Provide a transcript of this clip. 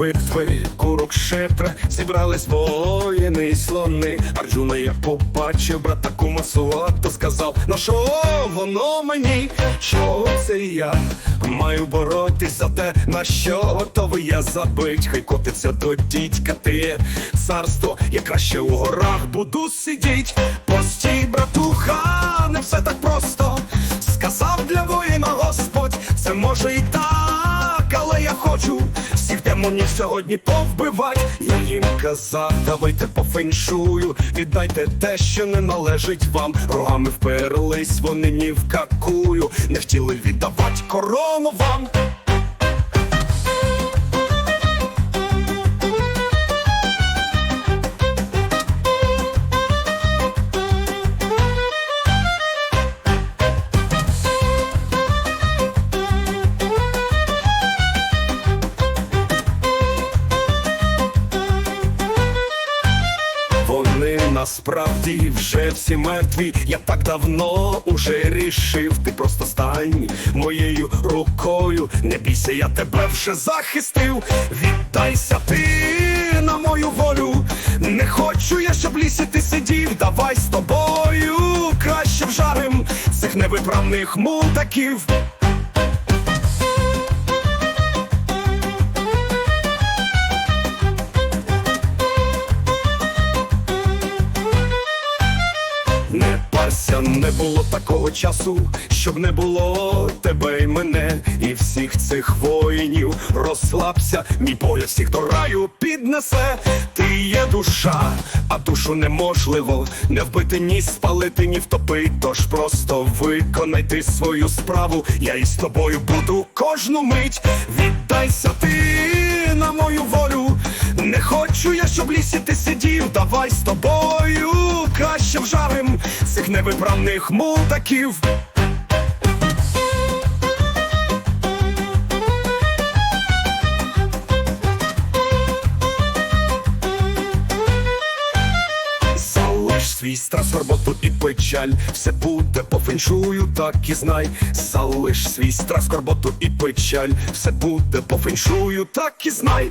битви Курукшетра зібрались воїни й слони. Арджуна я побачив брата то сказав, на що воно мені? Що це я маю боротись за те, на що готовий я забить? Хай котиться до дідька ти царство, я краще у горах буду сидіть. Постій, братуха, не все так просто. Сказав для воїна Господь, це може і так, але я хочу демонів сьогодні повбивать. Я їм казав, давайте по феншую, віддайте те, що не належить вам. Рогами вперлись, вони ні в какую, не хотіли віддавати корону вам. Насправді вже всі мертві. Я так давно уже рішив. Ти просто стань моєю рукою. Не бійся, я тебе вже захистив. Віддайся ти на мою волю. Не хочу я, щоб лісі ти сидів. Давай з тобою краще вжарим цих невиправних мутаків. Не парся, не було такого часу, щоб не було тебе і мене, і всіх цих воїнів розслабся, мій поля всіх до раю піднесе. Ти є душа, а душу неможливо не вбити, ні спалити, ні втопити. Тож просто виконай ти свою справу. Я із тобою буду кожну мить. Віддайся ти на мою волю. Не хочу я, щоб лісі ти сидів. Давай з тобою краще вжарим цих невиправних мутаків. Залиш свій страх, роботу і печаль, все буде по феншую, так і знай. Залиш свій страх, роботу і печаль, все буде по феншую, так і знай.